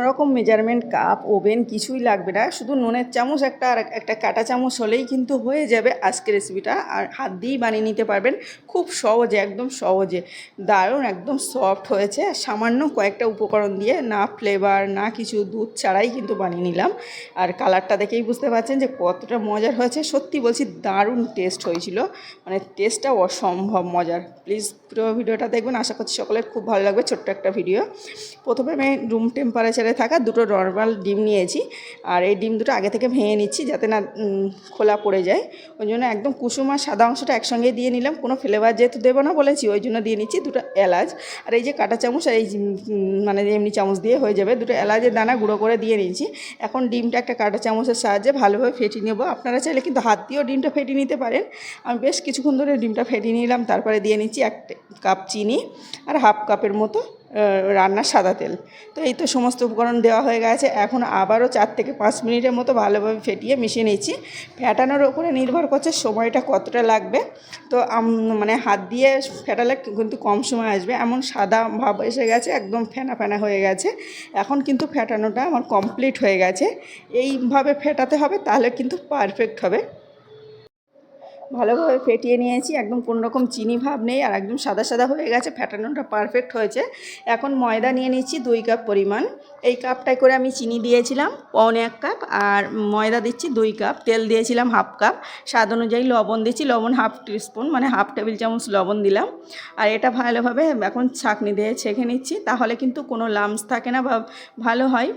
রকম measurement cup oven কিছুই লাগবে না। শুধু নুনের চামচ একটা আর একটা কাঁটা চামচ হলেই কিন্তু হয়ে যাবে আজকের রেসিপিটা আর হাত দিয়েই বানিয়ে নিতে পারবেন। খুব সহজে, একদম সহজে। দারুণ, একদম সফট হয়েছে। আর সামান্য কয়েকটা উপকরণ দিয়ে না ফ্লেভার না কিছু দুধ ছাড়াই কিন্তু বানিয়ে নিলাম। আর কালারটা দেখেই বুঝতে পারছেন যে কতটা মজার হয়েছে। সত্যি বলছি, দারুণ টেস্ট হয়েছিল। মানে টেস্টটা অসম্ভব মজার। প্লিজ পুরো ভিডিওটা দেখবেন। আশা করছি সকলের খুব ভালো লাগবে। ছোট্ট একটা ভিডিও প্রথমে আমি রুম টেম্পারেচারে থাকা দুটো নর্মাল ডিম নিয়েছি। আর এই ডিম দুটো আগে থেকে ভেঙে নিচ্ছি যাতে না খোলা পড়ে যায়। ওই জন্য একদম কুসুম আর সাদা অংশটা একসঙ্গে দিয়ে নিলাম। কোনো ফ্লেভার যেহেতু দেবো না বলেছি, ওই জন্য দিয়ে নিচ্ছি দুটো এলাচ। আর এই যে কাঁটা চামচ আর এই মানে এমনি চামচ দিয়ে হয়ে যাবে। দুটো এলাচের দানা গুঁড়ো করে দিয়ে নিয়েছি। এখন ডিমটা একটা কাঁটা চামচের সাহায্যে ভালোভাবে ফেটিয়ে নেব। আপনারা চাইলে কিন্তু হাত দিয়েও ডিমটা ফেটিয়ে নিতে পারেন। আমি বেশ কিছুক্ষণ ধরে ডিমটা ফেটিয়ে নিলাম। তারপরে দিয়ে নিচ্ছি এক কাপ চিনি। আর হাফ কাপের মতো রান্নার সাদা তেল। তো এই তো সমস্ত উপকরণ দেওয়া হয়ে গেছে। এখন আবারও চার থেকে পাঁচ মিনিটের মতো ভালোভাবে ফেটিয়ে মিশিয়ে নিচ্ছি। ফেটানোর ওপরে নির্ভর করছে সময়টা কতটা লাগবে। তো মানে হাত দিয়ে ফেটালে কিন্তু কম সময় আসবে। এমন সাদা ভাব এসে গেছে, একদম ফেনা ফেনা হয়ে গেছে। এখন কিন্তু ফেটানোটা আমার কমপ্লিট হয়ে গেছে। এইভাবে ফেটাতে হবে, তাহলে কিন্তু পারফেক্ট হবে। ভালোভাবে ফেটিয়ে নিয়েছি, একদম কোনো রকম চিনি ভাব নেই আর একদম সাদা সাদা হয়ে গেছে, ফেটানোটা পারফেক্ট হয়েছে। এখন ময়দা নিয়ে নিচ্ছি দুই কাপ পরিমাণ। এই কাপটায় করে আমি চিনি দিয়েছিলাম পৌনে এক কাপ আর ময়দা দিচ্ছি দুই কাপ তেল দিয়েছিলাম হাফ কাপ স্বাদ অনুযায়ী লবণ দিচ্ছি, লবণ হাফ টিস্পুন মানে হাফ টেবিল চামচ লবণ দিলাম। আর এটা ভালোভাবে এখন ছাঁকনি দিয়ে ছেঁকে নিচ্ছি, তাহলে কিন্তু কোনো লামস থাকে না বা ভালো হয়।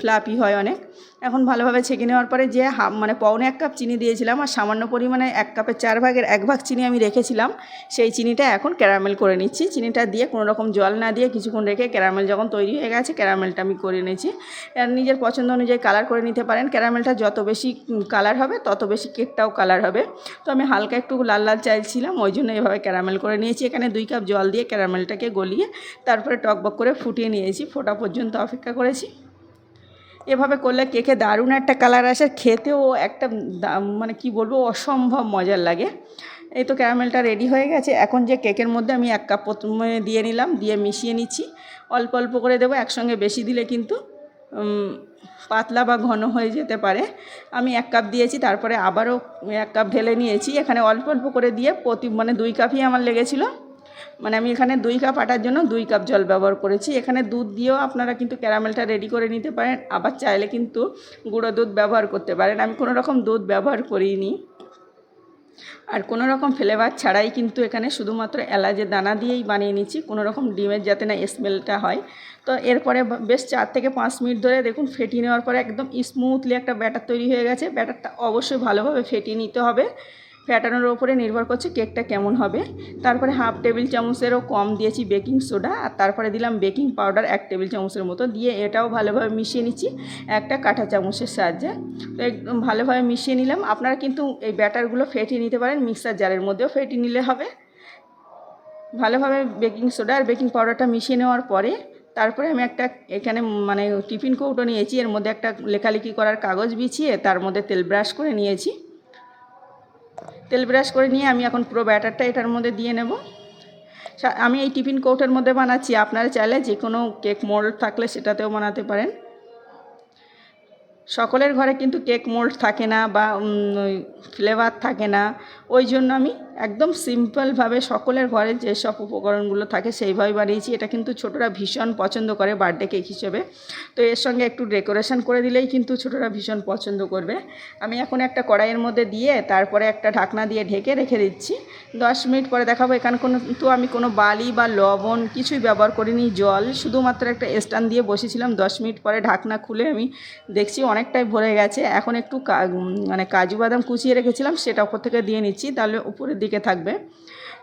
ফ্লাপি হয় অনেক। এখন ভালোভাবে ছেঁকে নেওয়ার পরে যে মানে পৌনে এক কাপ চিনি দিয়েছিলাম আর সামান্য পরিমাণে এক কাপের চার ভাগের এক ভাগ চিনি আমি রেখেছিলাম। সেই চিনিটা এখন ক্যারামেল করে নিচ্ছি। চিনিটা দিয়ে কোনো রকম জল না দিয়ে কিছুক্ষণ রেখে ক্যারামেল যখন তৈরি হয়ে গেছে, ক্যারামেলটা আমি করে নিয়েছি। আর নিজের পছন্দ অনুযায়ী কালার করে নিতে পারেন। ক্যারামেলটা যত বেশি কালার হবে, তত বেশি কেকটাও কালার হবে। তো আমি হালকা একটু লাল লাল চাইছিলাম, ওই জন্য এভাবে ক্যারামেল করে নিয়েছি। এখানে দুই কাপ জল দিয়ে ক্যারামেলটাকে গলিয়ে তারপরে টকবক করে ফুটিয়ে নিয়েছি। ফোটা পর্যন্ত অপেক্ষা করেছি। এভাবে করলে কেকে দারুণ একটা কালার আসে, খেতেও একটা মানে কি বলব, অসম্ভব মজার লাগে। এই তো ক্যারামেলটা রেডি হয়ে গেছে। এখন যে কেকের মধ্যে আমি এক কাপ প্রথমে দিয়ে নিলাম, দিয়ে মিশিয়ে নিচ্ছি। অল্প অল্প করে দেবো, একসঙ্গে বেশি দিলে কিন্তু পাতলা বা ঘন হয়ে যেতে পারে। আমি এক কাপ দিয়েছি, তারপরে আবারও এক কাপ ঢেলে নিয়েছি। এখানে অল্প অল্প করে দিয়ে প্রতি মানে দুই কাপই আমার লেগেছিলো। মানে আমি এখানে দুই কাপ আটার জন্য দুই কাপ জল ব্যবহার করেছি। এখানে দুধ দিয়েও আপনারা কিন্তু ক্যারামেলটা রেডি করে নিতে পারেন, আবার চাইলে কিন্তু গুঁড়ো দুধ ব্যবহার করতে পারেন। আমি কোনো রকম দুধ ব্যবহার করিনি। আর কোনো রকম ফ্লেভার ছাড়াই কিন্তু এখানে শুধুমাত্র এলাচের দানা দিয়েই বানিয়ে নিচ্ছি। কোনো রকম ডিমের যাতে না স্মেলটা হয়। তো এরপরে বেশ চার থেকে পাঁচ মিনিট ধরে দেখুন ফেটিয়ে নেওয়ার পরে একদম স্মুথলি একটা ব্যাটার তৈরি হয়ে গেছে। ব্যাটারটা অবশ্যই ভালোভাবে ফেটিয়ে নিতে হবে। ফ্যাটানোর ওপরে নির্ভর করছে কেকটা কেমন হবে। তারপরে হাফ টেবিল চামচেরও কম দিয়েছি বেকিং সোডা, আর তারপরে দিলাম বেকিং পাউডার এক টেবিল চামচের মতো দিয়ে এটাও ভালোভাবে মিশিয়ে নিচ্ছি একটা কাঁটা চামচের সাহায্যে। তো একদম ভালোভাবে মিশিয়ে নিলাম। আপনারা কিন্তু এই ব্যাটারগুলো ফেটিয়ে নিতে পারেন, মিক্সার জারের মধ্যেও ফেটিয়ে নিলে হবে। ভালোভাবে বেকিং সোডা আর বেকিং পাউডারটা মিশিয়ে নেওয়ার পরে তারপরে আমি একটা এখানে মানে টিফিন কৌটো নিয়েছি, এর মধ্যে একটা লেখালেখি করার কাগজ বিছিয়ে তার মধ্যে তেল ব্রাশ করে নিয়েছি। তেল ব্রাশ করে নিয়ে আমি এখন পুরো ব্যাটারটা এটার মধ্যে দিয়ে নেব। আমি এই টিফিন কৌটের মধ্যে বানাচ্ছি। আপনারা চাইলে যে কোনো কেক মোল্ড থাকলে সেটাতেও বানাতে পারেন। সকলের ঘরে কিন্তু কেক মোল্ড থাকে না বা ফ্লেভার থাকে না। ওই জন্য আমি একদম সিম্পলভাবে সকলের ঘরে যেসব উপকরণগুলো থাকে সেইভাবে বানিয়েছি। এটা কিন্তু ছোটরা ভীষণ পছন্দ করে বার্থডে কেক হিসেবে। তো এর সঙ্গে একটু ডেকোরেশন করে দিলেই কিন্তু ছোটরা ভীষণ পছন্দ করবে। আমি এখন একটা কড়াইয়ের মধ্যে দিয়ে তারপরে একটা ঢাকনা দিয়ে ঢেকে রেখে দিচ্ছি। দশ মিনিট পরে দেখাবো এখানে কোনো তো আমি কোনো বালি বা লবণ কিছুই ব্যবহার করিনি, জল। শুধুমাত্র একটা স্ট্যান্ড দিয়ে বসেছিলাম। দশ মিনিট পরে ঢাকনা খুলে আমি দেখছি অনেকটাই ভরে গেছে। এখন একটু মানে কাজু বাদাম কুচিয়ে রেখেছিলাম, সেটা ওপর থেকে দিয়ে নিচ্ছি। তাহলে উপরের দিকে থাকবে।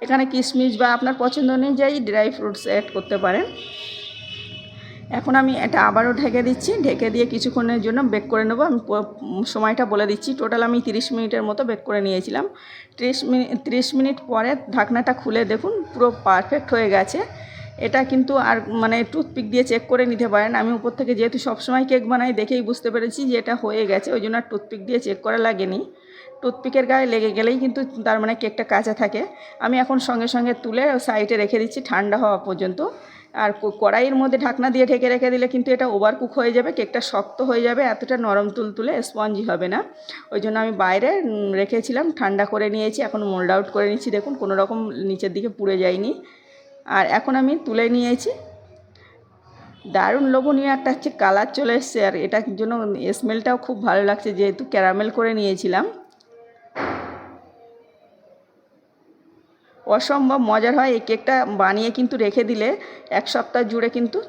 এখানে কিশমিশ বা আপনার পছন্দ অনুযায়ী ড্রাই ফ্রুটস অ্যাড করতে পারেন। এখন আমি এটা আবারও ঢেকে দিচ্ছি। ঢেকে দিয়ে কিছুক্ষণের জন্য বেক করে নেব। আমি সময়টা বলে দিচ্ছি। টোটাল আমি তিরিশ মিনিটের মতো বেক করে নিয়েছিলাম। ত্রিশ মিনিট তিরিশ মিনিট পরে ঢাকনাটা খুলে দেখুন, পুরো পারফেক্ট হয়ে গেছে। এটা কিন্তু আর মানে টুথপিক দিয়ে চেক করে নিতে পারেন। আমি উপর থেকে যেহেতু সবসময় কেক বানাই দেখেই বুঝতে পেরেছি যে এটা হয়ে গেছে, ওই জন্য আর টুথপিক দিয়ে চেক করা লাগেনি। টুথপিকের গায়ে লেগে গেলেই কিন্তু তার মানে কেকটা কাঁচা থাকে। আমি এখন সঙ্গে সঙ্গে তুলে সাইডে রেখে দিচ্ছি ঠান্ডা হওয়া পর্যন্ত। আর কড়াইয়ের মধ্যে ঢাকনা দিয়ে ঢেকে রেখে দিলে কিন্তু এটা ওভার কুক হয়ে যাবে কেকটা শক্ত হয়ে যাবে, এতটা নরম তুল তুলে স্পঞ্জি হবে না। ওই জন্য আমি বাইরে রেখেছিলাম, ঠান্ডা করে নিয়েছি, এখন মোল্ড আউট করে নিচ্ছি। দেখুন কোনো রকম নিচের দিকে পুড়ে যায়নি। আর এখন আমি তুলে নিয়েছি। দারুণ লোভনীয় একটা হচ্ছে কালার চলে এসছে আর এটার জন্য স্মেলটাও খুব ভালো লাগছে, যেহেতু ক্যারামেল করে নিয়েছিলাম। অসম্ভব মজার হয়, এই কেকটা বানিয়ে কিন্তু রেখে দিলে এক সপ্তাহ জুড়ে কিন্তু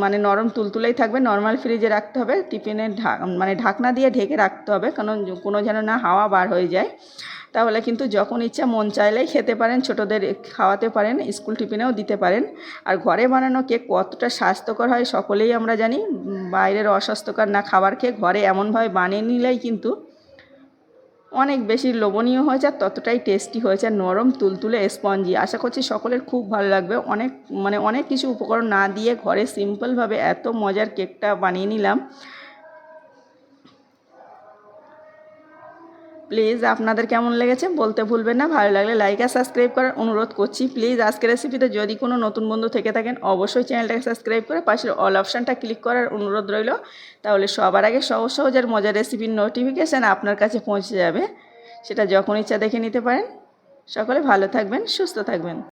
মানে নরম তুলতুলেই থাকবে, নর্মাল ফ্রিজে রাখতে হবে, টিফিনের ঢা- মানে ঢাকনা দিয়ে ঢেকে রাখতে হবে কারণ কোনো যেন না হাওয়া বার হয়ে যায়। তাহলে কিন্তু যখন ইচ্ছা মন চাইলেই খেতে পারেন, ছোটোদের খাওয়াতে পারেন, স্কুল টিফিনেও দিতে পারেন। আর ঘরে বানানো কেক কতটা স্বাস্থ্যকর হয় সকলেই আমরা জানি। বাইরের অস্বাস্থ্যকর না খাবার খেয়ে ঘরে এমনভাবে বানিয়ে নিলেই কিন্তু অনেক বেশি লোভনীয় হয়েছে আর ততটাই টেস্টি হয়েছে নরম তুলতুলে স্পঞ্জি। আশা করছি সকলের খুব ভালো লাগবে। অনেক মানে অনেক কিছু উপকরণ না দিয়ে ঘরে সিম্পলভাবে এত মজার কেকটা বানিয়ে নিলাম। প্লিজ আপনাদের কেমন লেগেছে বলতে ভুলবেন না, ভালো লাগলে লাইক আর সাবস্ক্রাইব করার অনুরোধ করছি। প্লিজ আজকের রেসিপিতে যদি কোনো নতুন বন্ধু থেকে থাকেন, অবশ্যই চ্যানেলটাকে সাবস্ক্রাইব করে পাশের অল অপশানটা ক্লিক করার অনুরোধ রইল। তাহলে সবার আগে সহজ সহজ আর মজার রেসিপির নোটিফিকেশান আপনার কাছে পৌঁছে যাবে। সেটা যখন ইচ্ছা দেখে নিতে পারেন। সকলে ভালো থাকবেন, সুস্থ থাকবেন।